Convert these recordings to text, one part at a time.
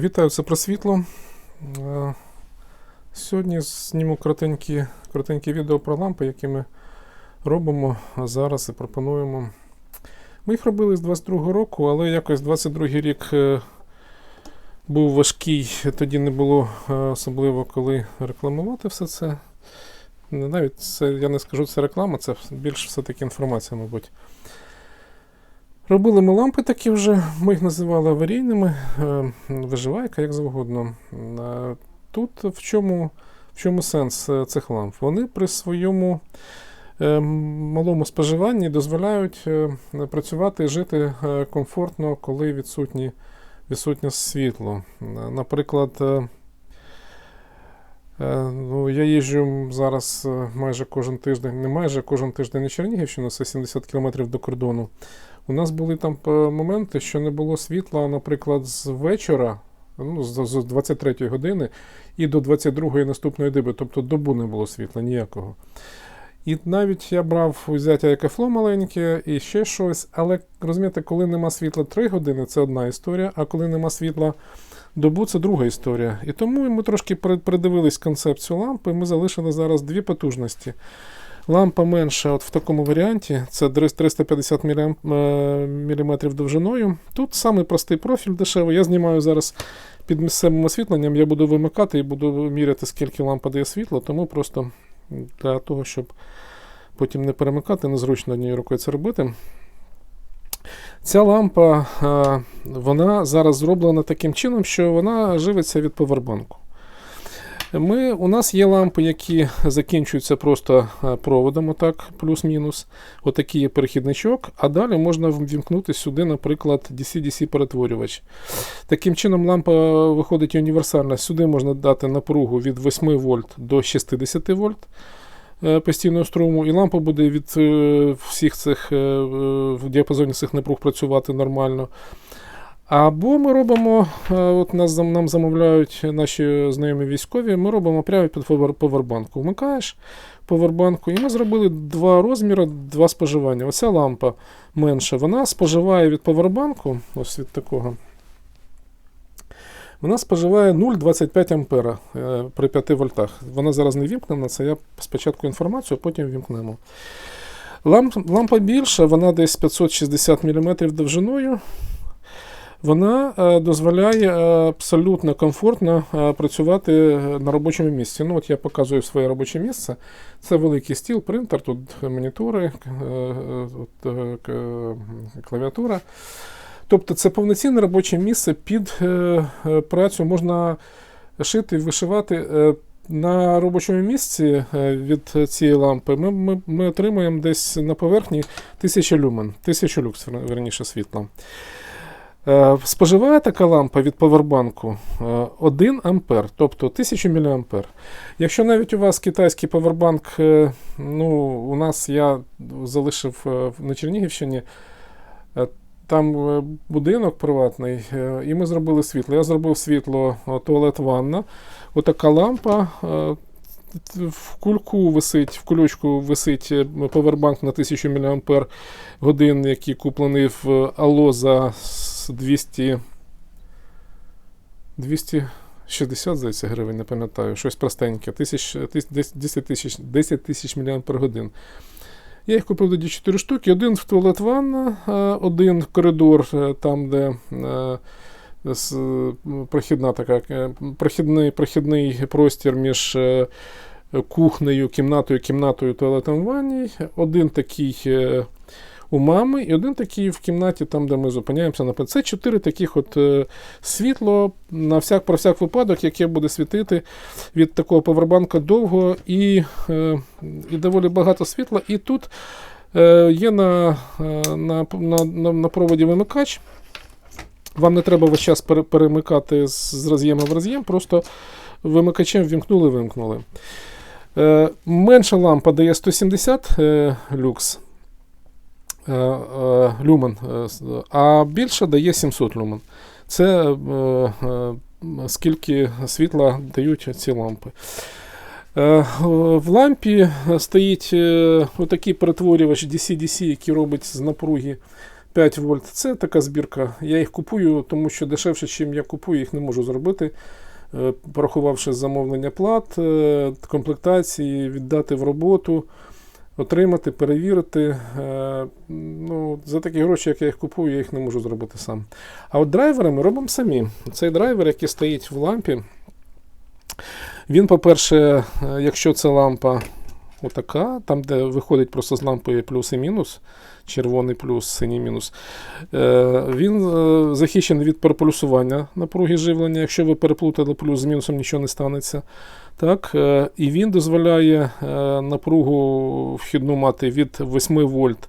Вітаю, це про світло. Е, Сьогодні зніму коротенькі, коротенькі відео про лампи, які ми робимо зараз і пропонуємо. Ми їх робили з 22-го року, але якось 22-й рік е, був важкий, тоді не було е, особливо коли рекламувати все це. Навіть це, я не скажу, це реклама, це більш все-таки інформація, мабуть. Робили ми лампи такі вже, ми їх називали аварійними, е, виживайка, як завгодно. Е, Тут в чому, в чому сенс е, цих ламп? Вони при своєму малому споживанні дозволяють працювати і жити комфортно, коли відсутні, відсутнє світло. Наприклад, ну, я їжджу зараз майже кожен тиждень, не майже кожен тиждень на Чернігівщину, це 70 км до кордону. У нас були там е, моменти, що не було світла, наприклад, з вечора, ну, з, з 23 години і до 22 наступної доби, тобто добу не було світла ніякого. І навіть я брав взяття яке фло маленьке і ще щось, але розумієте, коли нема світла 3 години, це одна історія, а коли нема світла добу, це друга історія. І тому ми трошки при- придивились концепцію лампи, ми залишили зараз дві потужності. Лампа менша от в такому варіанті, це 350 мм довжиною. Тут самий простий профіль дешевий. Я знімаю зараз під місцевим освітленням, я буду вимикати і буду міряти, скільки лампа дає світла, тому просто для того, щоб потім не перемикати, незручно однією рукою це робити. Ця лампа вона зараз зроблена таким чином, що вона живиться від повербанку. Ми, у нас є лампи, які закінчуються просто е, проводом, отак, плюс-мінус. Отакий є перехідничок, а далі можна ввімкнути сюди, наприклад, DC-DC перетворювач. Таким чином, лампа виходить універсальна. Сюди можна дати напругу від 8 вольт до 60 вольт е, постійного струму, і лампа буде від е, всіх цих в діапазоні цих напруг працювати нормально. Або ми робимо, е, от нас нам замовляють наші знайомі військові, ми робимо прямо під повербанку. Вмикаєш повербанку, і ми зробили два розміри, два споживання. Оця лампа менша, вона споживає від повербанку, ось від такого. Вона споживає 0,25 ампера е, при 5 вольтах. Вона зараз не вімкнена, це я спочатку інформацію, а потім вімкнемо. Лампа більша, вона десь 560 мм довжиною. Вона е, дозволяє е, абсолютно комфортно е, працювати на робочому місці. Ну, от я показую своє робоче місце. Це великий стіл, принтер, тут монітори, е, клавіатура. Тобто це повноцінне робоче місце під працю можна шити, і вишивати. На робочому місці від цієї лампи ми, ми, ми отримуємо десь на поверхні 1000 люмен, 1000 люкс, верніше світла. Е, Споживає така лампа від повербанку е, 1 ампер, тобто 1000 мА. Якщо навіть у вас китайський повербанк, е, ну, у нас я залишив е, на Чернігівщині, е, там е, будинок приватний, е, і ми зробили світло. Я зробив світло е, туалет ванна. Отака лампа. е, В кульку висить, в кулючку висить е, повербанк на 1000 мАч годин, який куплений в Алло за с- 200 260, здається, гривень, не пам'ятаю, щось простеньке, тисяч, тис- дес- 10 тисяч 10 тисяч мАч. Я їх купив тоді 4 штуки. Один в туалет ванна, е, один в коридор, е, там, де е, прохідна така, прохідний, прохідний простір між кухнею, кімнатою, кімнатою, туалетом ванні. Один такий у мами, і один такий в кімнаті, там, де ми зупиняємося. Наприклад, це чотири таких от е, світло на всяк, про всяк випадок, яке буде світити від такого повербанка довго і, е, і доволі багато світла. І тут е, є на, е, на, на, на, на проводі вимикач. Вам не треба весь час перемикати з, роз'єму в роз'єм, просто вимикачем вімкнули, вимкнули. Е, менша лампа дає 170 е, люкс. Е, е, люмен, е, а більша дає 700 люмен. Це скільки світла дають ці лампи. В лампі стоїть отакий перетворювач DC-DC, який робить з напруги 5 вольт. Це така збірка. Я їх купую, тому що дешевше, чим я купую, їх не можу зробити. Порахувавши замовлення плат, комплектації, віддати в роботу, отримати, перевірити. Е, Ну, за такі гроші, як я їх купую, я їх не можу зробити сам. А от драйвери ми робимо самі. Цей драйвер, який стоїть в лампі, він, по-перше, е, якщо це лампа отака, там, де виходить просто з лампи плюс і мінус, червоний плюс, синій мінус, е, він е, захищений від переполюсування напруги живлення. Якщо ви переплутали плюс з мінусом, нічого не станеться. Так, е, і він дозволяє напругу вхідну мати від 8 вольт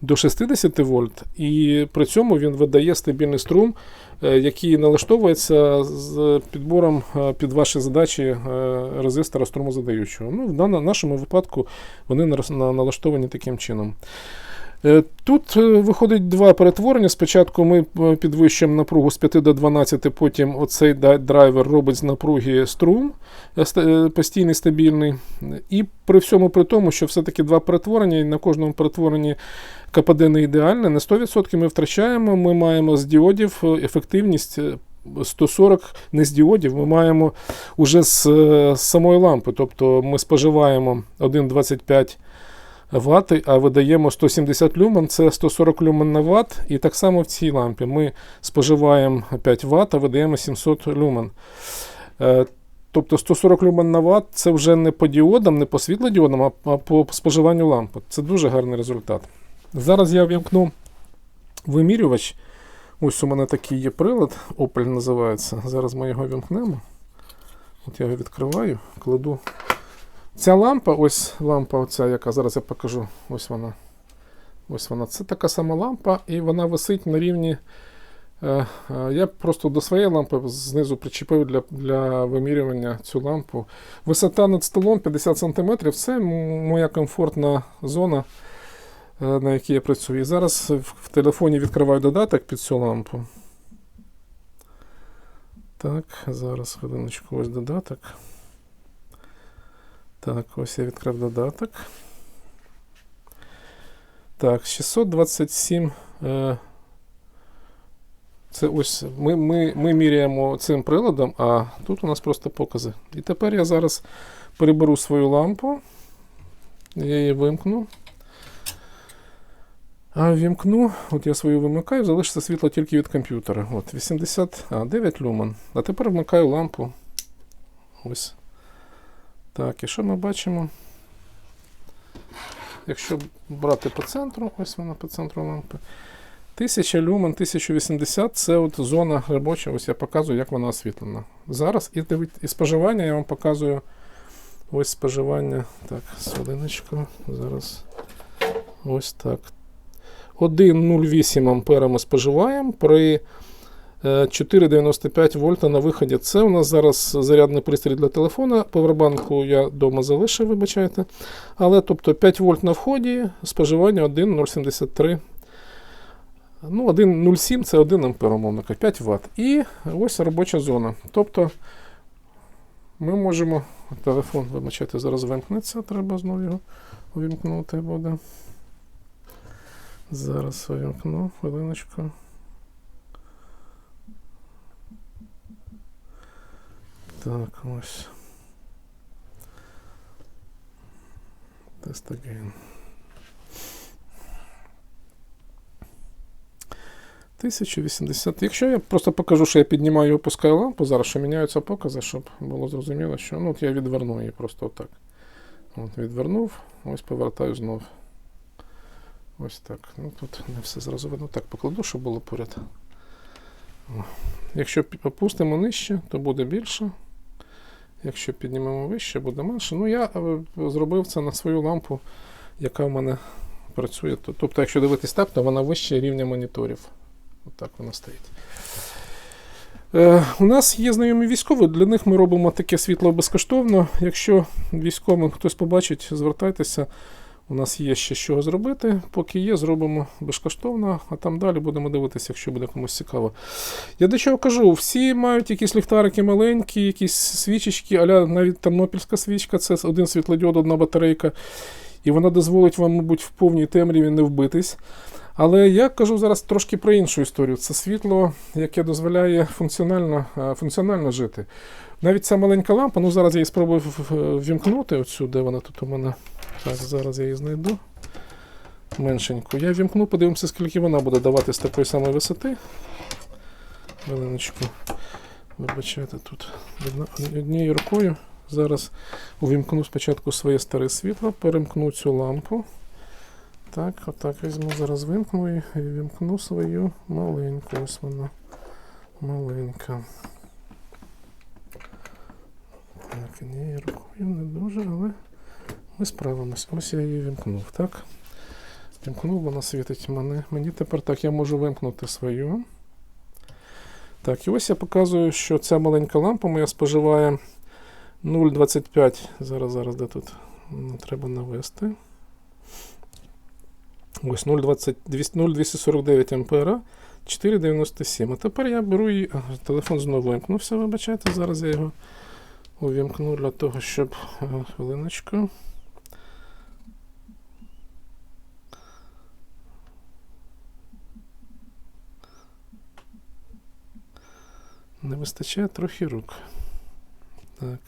до 60 вольт, і при цьому він видає стабільний струм, е, який налаштовується з підбором е, під ваші задачі е, резистора струмозадаючого. Ну, в нашому випадку вони налаштовані таким чином. Е, Тут е, виходить два перетворення. Спочатку ми е, підвищуємо напругу з 5 до 12, потім оцей драйвер робить з напруги струм постійний, стабільний. І при всьому при тому, що все-таки два перетворення, і на кожному перетворенні КПД не ідеальне, на 100% ми втрачаємо. Ми маємо з діодів ефективність. е, 140 не з діодів, ми маємо уже з, з самої лампи. Тобто ми споживаємо 1,25 Вт, а видаємо 170 люмен, це 140 люмен на Вт. І так само в цій лампі ми споживаємо 5 Вт, а видаємо 700 люмен. Е, Тобто 140 люмен на Вт це вже не по діодам, не по світлодіодам, а по споживанню лампи. Це дуже гарний результат. Зараз я вімкну вимірювач. Ось у мене такий є прилад, Opel називається. Зараз ми його вімкнемо. От я його відкриваю, кладу. Ця лампа, ось лампа, оця, яка зараз я покажу. Ось вона. Ось вона. Це така сама лампа, і вона висить на рівні. Е, е, я просто до своєї лампи знизу причепив для, для вимірювання цю лампу. Висота над столом 50 см це моя комфортна зона, е, на якій я працюю. І зараз в, в телефоні відкриваю додаток під цю лампу. Так, зараз хвилиночку, ось додаток. Так, ось я відкрив додаток. Так, 627. Е, це ось ми, ми, ми міряємо цим приладом, а тут у нас просто покази. І тепер я зараз переберу свою лампу. Я її вимкну. А вімкну, от я свою вимикаю, залишиться світло тільки від комп'ютера. От 80, а, 9 люмен. А тепер вмикаю лампу. Ось. Так, і що ми бачимо? Якщо брати по центру, ось вона по центру лампи. 1000 люмен, 1080 це от зона робоча, ось я показую, як вона освітлена. Зараз і, дивить- і споживання я вам показую. Ось споживання. Так, хвилиночку. Зараз. Ось так. 1,08 ампера ми споживаємо при 4,95 вольта на виході. Це у нас зараз зарядний пристрій для телефона. Повербанку я вдома залишив, вибачайте. Але тобто 5 вольт на вході, споживання 1,073. Ну, 1,07 це 1 ампер, умовно 5 Вт. І ось робоча зона. Тобто ми можемо. Телефон, вибачайте, зараз вимкнеться, треба знову його увімкнути буде. Зараз увімкну, хвилиночку. Так, ось. Тест again. 1080. Якщо я просто покажу, що я піднімаю і опускаю лампу, зараз що міняються покази, щоб було зрозуміло, що ну, от я відверну її просто отак. От, відвернув, ось повертаю знов. Ось так. Ну, тут не все зразу видно. Так, покладу, щоб було поряд. Якщо опустимо нижче, то буде більше. Якщо піднімемо вище, буде менше. Ну, я е, зробив це на свою лампу, яка в мене працює. Тобто, якщо дивитись так, то вона вище рівня моніторів. Отак вона стоїть. Е, у нас є знайомі військові, для них ми робимо таке світло безкоштовно. Якщо військовим хтось побачить, звертайтеся. У нас є ще що зробити. Поки є, зробимо безкоштовно, а там далі будемо дивитися, якщо буде комусь цікаво. Я до чого кажу, всі мають якісь ліхтарики маленькі, якісь свічечки, аля навіть тернопільська свічка, це один світлодіод, одна батарейка. І вона дозволить вам, мабуть, в повній темряві не вбитись. Але я кажу зараз трошки про іншу історію. Це світло, яке дозволяє функціонально, е, функціонально жити. Навіть ця маленька лампа, ну зараз я її спробую в- в- ввімкнути оцю, де вона тут у мене. Так, зараз я її знайду. Меншеньку. Я вімкну, подивимося, скільки вона буде давати з такої самої висоти. Хвилиночку. Вибачайте, тут однією рукою. Зараз увімкну спочатку своє старе світло, перемкну цю лампу. Так, отак візьму, зараз вимкну і вімкну свою маленьку. Ось вона. Маленька. Так, однією рукою не дуже, але ми справимось. Ось я її вімкнув, так? Вімкнув, вона світить мене. Мені тепер так, я можу вимкнути свою. Так, і ось я показую, що ця маленька лампа моя споживає 0,25. Зараз, зараз, де тут? Ну, Треба навести. Ось 0,249 ампера, 4,97. А тепер я беру. Ага, телефон знову вимкнувся, вибачайте. Зараз я його увімкну для того, щоб. е, Хвилиночку. Не вистачає трохи рук. Так.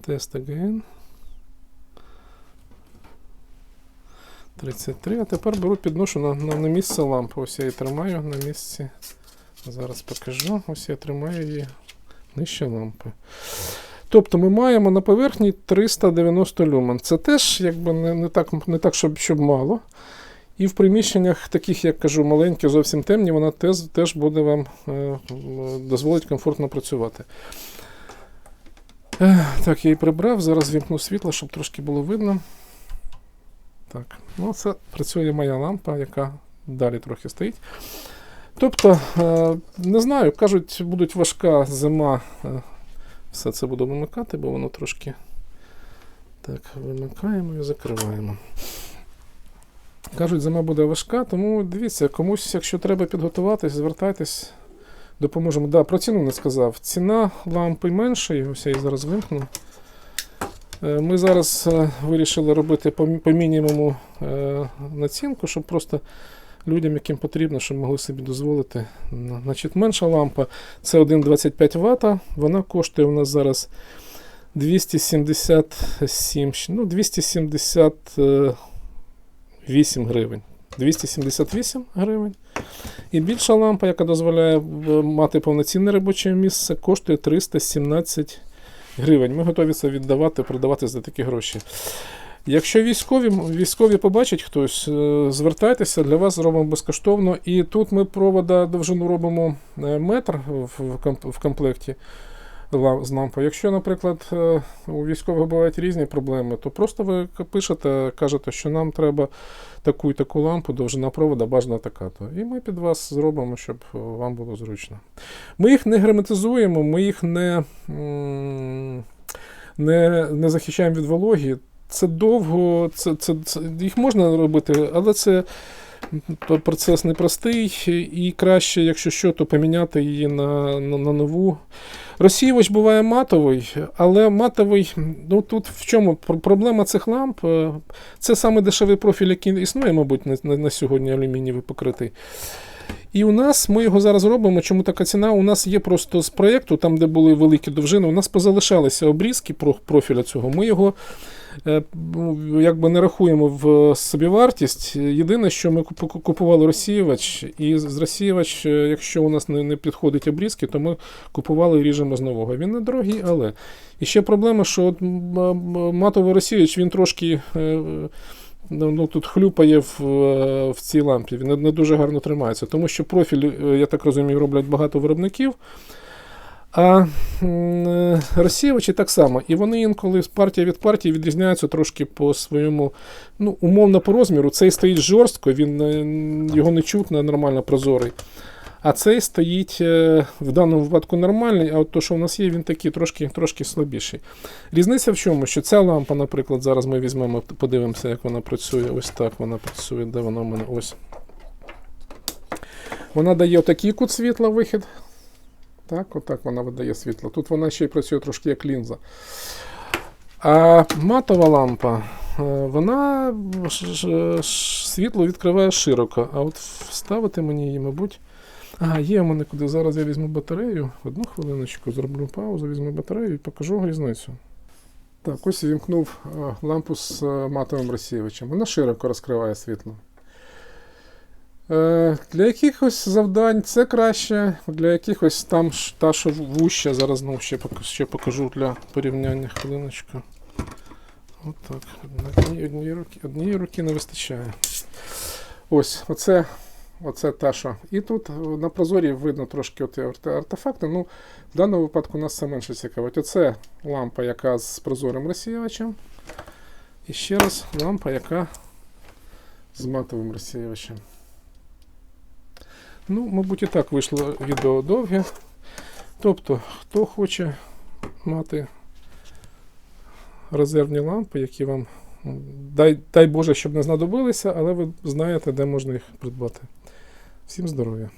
Тест again. 33. А тепер беру, підношу на, на, на місце лампи. Ось я її тримаю на місці. Зараз покажу. Ось я тримаю її нижче лампи. Тобто ми маємо на поверхні 390 люмен. Це теж якби не, не так, не так щоб, щоб мало. І в приміщеннях, таких, як кажу, маленькі, зовсім темні, вона теж, теж буде вам е, дозволить комфортно працювати. Е, так, я її прибрав. Зараз вімкну світло, щоб трошки було видно. Так, ну це працює моя лампа, яка далі трохи стоїть. Тобто, е, не знаю, кажуть, будуть важка зима. Е, все це буду вимикати, бо воно трошки. Так, вимикаємо і закриваємо. Кажуть, зима буде важка, тому дивіться, комусь, якщо треба підготуватись, звертайтесь, допоможемо. Да, про ціну не сказав. Ціна лампи менша, ось я її зараз вимкну. Е, Ми зараз е, вирішили робити по, мінімуму е, націнку, щоб просто людям, яким потрібно, щоб могли собі дозволити. Значить, менша лампа це 1,25 Вт. Вона коштує у нас зараз 277, ну, 278 гривень. 278 гривень. І більша лампа, яка дозволяє мати повноцінне робоче місце, коштує 317 гривень. Ми готові це віддавати, продавати за такі гроші. Якщо військові, військові побачать хтось, е, звертайтеся, для вас зробимо безкоштовно. І тут ми провода довжину робимо е, метр в комплекті ла- з лампою. Якщо, наприклад, е, у військових бувають різні проблеми, то просто ви пишете, кажете, що нам треба таку і таку лампу, довжина провода бажана така-то. І ми під вас зробимо, щоб е, вам було зручно. Ми їх не герметизуємо, ми їх не, не, не захищаємо від вологі. Це довго, це, це, це, їх можна робити, але це процес непростий, і краще, якщо що, то поміняти її на, на, на нову. Розсіювач буває матовий, але матовий, ну тут в чому проблема цих ламп? е, Це саме дешевий профіль, який існує, мабуть, на, на, на сьогодні алюмінієвий покритий. І у нас ми його зараз робимо. Чому така ціна? У нас є просто з проєкту, там, де були великі довжини, у нас позалишалися обрізки про- профіля цього. Ми його якби не рахуємо в собівартість. Єдине, що ми купували розсіювач, і з розсіювач, е, якщо у нас не, не підходить обрізки, то ми купували і ріжемо з нового. Він не дорогий, але. І ще проблема, що от матовий розсіювач він трошки. е, Ну, ну, тут хлюпає в, е, в цій лампі, він не, дуже гарно тримається, тому що профіль, е, я так розумію, роблять багато виробників. А е, розсіювачі так само. І вони інколи з партія від партії відрізняються трошки по своєму, ну, умовно по розміру. Цей стоїть жорстко, він, е, його не чутно, нормально прозорий. А цей стоїть е, в даному випадку нормальний, а от то, що в нас є, він такий трошки, трошки слабіший. Різниця в чому? Що ця лампа, наприклад, зараз ми візьмемо, подивимося, як вона працює. Ось так вона працює, де вона в мене ось. Вона дає отакий кут світла вихід. Так, отак вона видає світло. Тут вона ще й працює трошки як лінза. А матова лампа, е, вона світло відкриває широко, а от вставити мені її, мабуть. А, є в мене куди. Зараз я візьму батарею. Одну хвилиночку, зроблю паузу, візьму батарею і покажу різницю. Так, ось вімкнув е, лампу з е, матовим розсіювачем. Вона широко розкриває світло. Е, Для якихось завдань це краще, для якихось там та, що вуща, зараз знову ще, ще покажу для порівняння хвилиночку. От так. Однієї, руки, однієї руки не вистачає. Ось, оце, оце та що. І тут е, на прозорі видно трошки от артефакти. Ну, в даному випадку нас це менше цікавить. Оце лампа, яка з прозорим розсіювачем. І ще раз лампа, яка з матовим розсіювачем. Ну, мабуть, і так вийшло відео довге. Тобто, хто хоче мати резервні лампи, які вам, дай, дай Боже, щоб не знадобилися, але ви знаєте, де можна їх придбати. Всім здоров'я!